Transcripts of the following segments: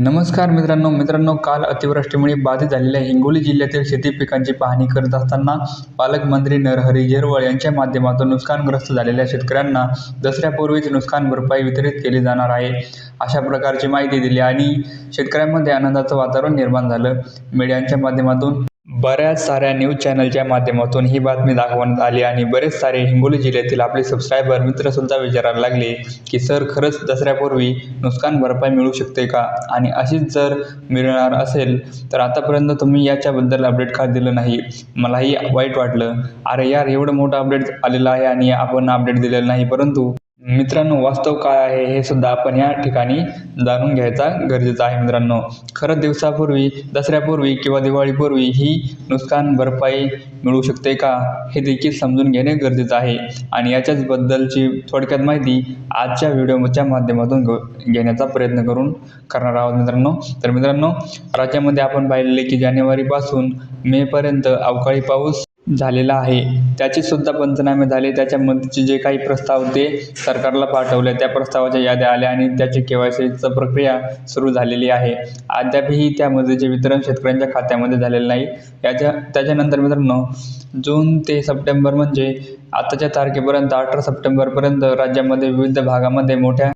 नमस्कार मित्रांनो मित्रांनो काल अतिवृष्टीमुळे बाधित झालेल्या हिंगोली जिल्ह्यातील शेती पिकांची पाहणी करत असताना पालकमंत्री नरहरी झिरवळ यांच्या माध्यमातून नुकसानग्रस्त झालेल्या शेतकऱ्यांना दसऱ्यापूर्वीच नुकसान भरपाई वितरित केली जाणार आहे. अशा प्रकारची माहिती दिली आणि शेतकऱ्यांमध्ये आनंदाचं वातावरण निर्माण झालं. मीडियांच्या माध्यमातून बऱ्याच साऱ्या न्यूज चॅनलच्या माध्यमातून ही बातमी दाखवण्यात आली आणि बरेच सारे हिंगोली जिल्ह्यातील आपले सबस्क्रायबर मित्रसुद्धा विचारायला लागले की सर खरंच दसऱ्यापूर्वी नुकसान भरपाई मिळू शकते का? आणि अशीच जर मिळणार असेल तर आतापर्यंत तुम्ही याच्याबद्दल अपडेट का दिलं नाही? मलाही वाईट वाटलं. अरे यार एवढं मोठं अपडेट आलेलं आहे आणि आपण अपडेट दिलेलं नाही परंतु मित्रांनो वास्तव काय आहे हे सुद्धा आपण या ठिकाणी जाणून घ्यायचा गरजेचं आहे मित्रांनो. खरं दिवसापूर्वी दसऱ्यापूर्वी किंवा दिवाळीपूर्वी ही नुकसान भरपाई मिळू शकते का? हे देखील समजून घेणे गरजेचं आहे. आणि याच्याच बद्दलची थोडक्यात माहिती आजच्या व्हिडिओच्या माध्यमातून घेण्याचा प्रयत्न करून करणार आहोत मित्रांनो. तर मित्रांनो राज्यामध्ये आपण पाहिलेले की जानेवारीपासून मेपर्यंत अवकाळी पाऊस झालेला आहे. त्याचे सुद्धा पंचनामे झाले. त्याच्यामध्येचे जे काही प्रस्ताव ते सरकारला पाठवले. त्या प्रस्तावाच्या याद्या आल्या आणि त्याची के वाय सीचं प्रक्रिया सुरू झालेली आहे. अद्यापही त्यामध्ये जे वितरण शेतकऱ्यांच्या खात्यामध्ये झालेलं नाही याच्या त्याच्यानंतर मित्रांनो जून ते सप्टेंबर म्हणजे आताच्या तारखेपर्यंत अठरा सप्टेंबरपर्यंत राज्यामध्ये विविध भागामध्ये मोठ्या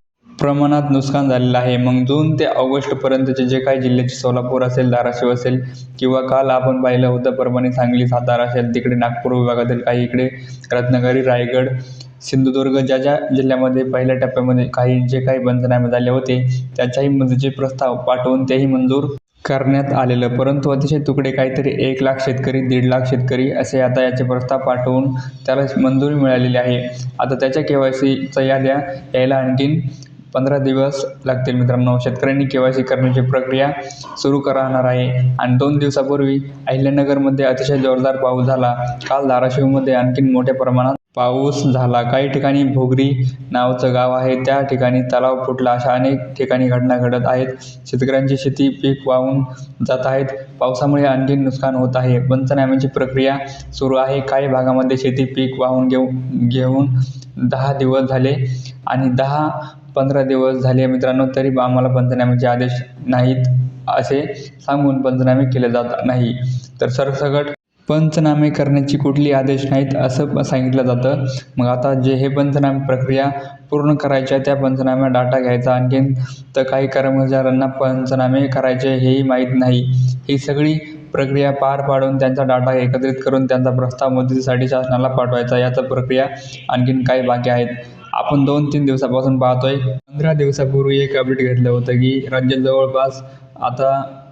प्रमाणात नुकसान झालेलं आहे. मग जून ते ऑगस्टपर्यंतचे जे काही जिल्ह्याचे सोलापूर असेल धाराशिव असेल किंवा काल आपण पाहिलं होतं परभणी सांगली सातारा असेल तिकडे नागपूर विभागातील काही इकडे रत्नागिरी रायगड सिंधुदुर्ग ज्या ज्या जिल्ह्यामध्ये पहिल्या टप्प्यामध्ये काही जे काही पंचनामे झाले होते त्याच्याही मधीचे प्रस्ताव पाठवून तेही मंजूर करण्यात आलेलं. परंतु अतिशय तुकडे काहीतरी एक लाख शेतकरी दीड लाख शेतकरी असे आता याचे प्रस्ताव पाठवून त्याला मंजुरी मिळालेली आहे. आता त्याच्या के वाय सीच्या याद्या यायला आणखीन पंधरा दिवस लागतील मित्रांनो. शेतकऱ्यांनी के वाय सी करण्याची प्रक्रिया सुरू करणार आहे. आणि दोन दिवसापूर्वी अहिल्यानगरमध्ये अतिशय जोरदार पाऊस झाला. काल धाराशिवमध्ये आणखीन मोठ्या प्रमाणात पाऊस झाला. काही ठिकाणी भोगरी नावाचं गाव आहे. त्या ठिकाणी तलाव फुटला अशा अनेक ठिकाणी घटना घडत आहेत. शेतकऱ्यांची शेती पीक वाहून जात आहेत. पावसामुळे आणखी नुकसान होत आहे. पंचनाम्याची प्रक्रिया सुरू आहे. काही भागामध्ये शेती पीक वाहून घेऊ घेऊन दहा दिवस झाले आणि दहा पंधरा दिवस झाले मित्रांनो तरी आम्हाला पंचनाम्याचे आदेश नाहीत असे सांगून पंचनामे केले जात नाही. तर सरसकट पंचनामे करण्याची कुठली आदेश नाहीत असं सांगितलं जातं. मग आता जे हे पंचनामे प्रक्रिया पूर्ण करायच्या त्या पंचनाम्या डाटा घ्यायचा. आणखीन तर काही कर्मचाऱ्यांना पंचनामे करायचे हेही माहीत नाही. ही सगळी प्रक्रिया पार पाडून त्यांचा डाटा एकत्रित करून त्यांचा प्रस्ताव मदतीसाठी शासनाला पाठवायचा. याचा प्रक्रिया आणखीन काही बाकी आहेत. आपण दोन तीन दिवसापासून पाहतोय. पंधरा दिवसापूर्वी एक अपडेट घेतलं होतं की राज्यात जवळपास आता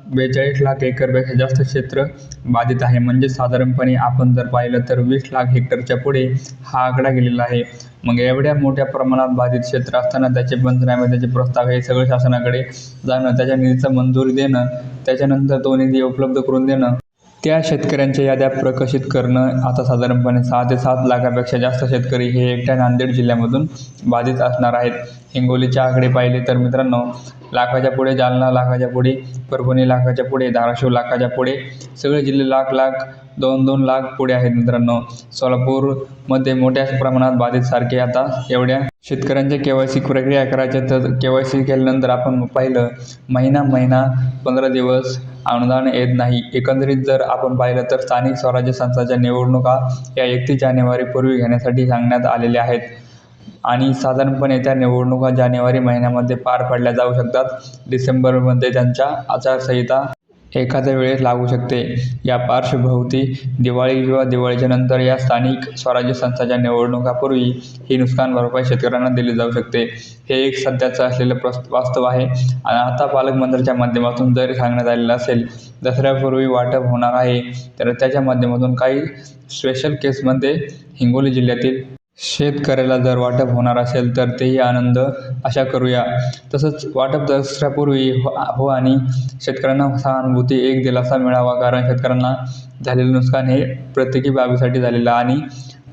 बेचाळीस लाख एकरपेक्षा जास्त क्षेत्र बाधित आहे. म्हणजे साधारणपणे आपण जर पाहिलं तर वीस लाख हेक्टरच्या पुढे हा आकडा गेलेला आहे. मग एवढ्या मोठ्या प्रमाणात बाधित क्षेत्र असताना त्याचे पंचनामे त्याचे प्रस्ताव हे सगळं शासनाकडे जाणं त्याच्या निधीचं मंजुरी देणं त्याच्यानंतर तो निधी उपलब्ध करून देणं त्या शेतकऱ्यांच्या याद्या प्रकाशित करणं आता साधारणपणे सहा ते सात लाखापेक्षा जास्त शेतकरी हे एकट्या नांदेड जिल्ह्यामधून बाधित असणार आहेत. हिंगोलीचे आकडे पाहिले तर मित्रांनो लाखाच्या पुढे जालना लाखाच्या पुढे परभणी लाखाच्या पुढे धाराशिव लाखाच्या पुढे सगळे जिल्हे लाख लाख दोन दोन लाख पुढे आहेत मित्रांनो. सोलापूरमध्ये मोठ्या प्रमाणात बाधित सारखे आता एवढ्या शेतकऱ्यांच्या के वाय सी प्रक्रिया करायच्या तर के वाय सी केल्यानंतर आपण पाहिलं महिना महिना पंधरा दिवस अनुदान येत नाही. एकंदरीत जर आपण पाहिलं तर स्थानिक स्वराज्य संस्थाच्या निवडणुका या एकतीस जानेवारीपूर्वी घेण्यासाठी सांगण्यात आलेल्या आहेत. आणि साधारणपणे त्या निवडणुका जानेवारी महिन्यामध्ये पार पाडल्या जाऊ शकतात. डिसेंबरमध्ये त्यांच्या आचारसंहिता एखाद्या वेळेस लागू शकते. या पार्श्वभूती दिवाळी किंवा दिवाळीच्या नंतर या स्थानिक स्वराज्य संस्थाच्या निवडणुकापूर्वी ही नुकसान भरपाई शेतकऱ्यांना दिली जाऊ शकते. हे एक सध्याचं असलेलं प्रस वास्तव आहे. आणि आता पालकमंत्र्याच्या माध्यमातून जरी सांगण्यात आलेलं असेल दसऱ्यापूर्वी वाटप होणार आहे तर त्याच्या माध्यमातून काही स्पेशल केसमध्ये हिंगोली जिल्ह्यातील शेतकऱ्याला जर वाटप होणार असेल तर तेही आनंद आशा करूया. तसंच वाटप दसऱ्यापूर्वी हो हो आणि शेतकऱ्यांना सहानुभूती एक दिलासा मिळावा कारण शेतकऱ्यांना झालेलं नुकसान हे प्रत्येकी बाबीसाठी झालेलं आणि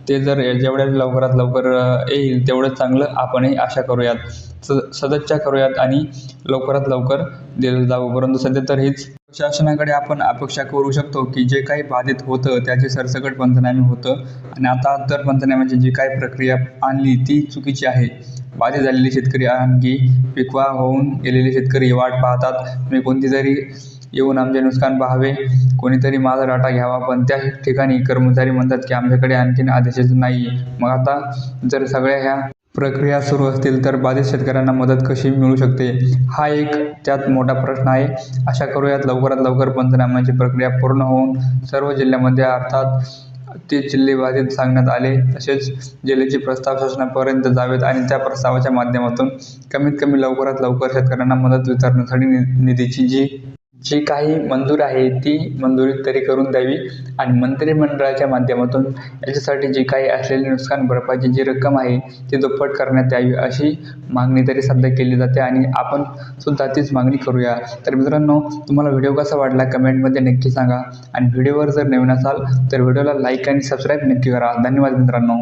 ते जर जेवढ्या लवकरात लवकर येईल तेवढं चांगलं आपणही आशा करूयात. स सदच्छा करूयात आणि लवकरात लवकर दिलं जावं. परंतु सध्या तर हीच शासनाकडे आपण अपेक्षा करू शकतो की जे काही बाधित होतं त्याचे सरसकट पंचनामे होतं. आणि आता तर पंचनाम्याची जी काही प्रक्रिया आणली ती चुकीची आहे. बाधित झालेले शेतकरी आणखी पिकवा होऊन गेलेले शेतकरी वाट पाहतात. मी कोणती तरी येऊन आमचे नुकसान पाहावे कोणीतरी माझा डाटा घ्यावा पण त्या ठिकाणी कर्मचारी म्हणतात की आमच्याकडे आणखीन आदेशच नाही मग आता जर सगळ्या ह्या प्रक्रिया सुरू असतील तर बाधित शेतकऱ्यांना मदत कशी मिळू शकते? हा एक त्यात मोठा प्रश्न आहे. आशा करूयात लवकरात लवकर पंचनाम्याची प्रक्रिया पूर्ण होऊन सर्व जिल्ह्यामध्ये अर्थात ते जिल्हे बाधित सांगण्यात आले. तसेच जिल्ह्याचे प्रस्ताव शासनापर्यंत जावेत आणि त्या प्रस्तावाच्या माध्यमातून कमीत कमी लवकरात लवकर शेतकऱ्यांना मदत वितरण्यासाठी नि निधीची जी जी काही मंजूर आहे ती मंजुरी तरी करून द्यावी. आणि मंत्रिमंडळाच्या माध्यमातून याच्यासाठी जी काही असलेली नुकसान भरपाईची जी रक्कम आहे ती दुप्पट करण्यात यावी अशी मागणी तरी सध्या केली जाते. आणि आपण सुद्धा तीच मागणी करूया. तर मित्रांनो तुम्हाला व्हिडिओ कसा वाटला कमेंटमध्ये नक्की सांगा. आणि व्हिडिओवर जर नवीन असाल तर व्हिडिओला लाईक आणि सबस्क्राईब नक्की करा. धन्यवाद मित्रांनो.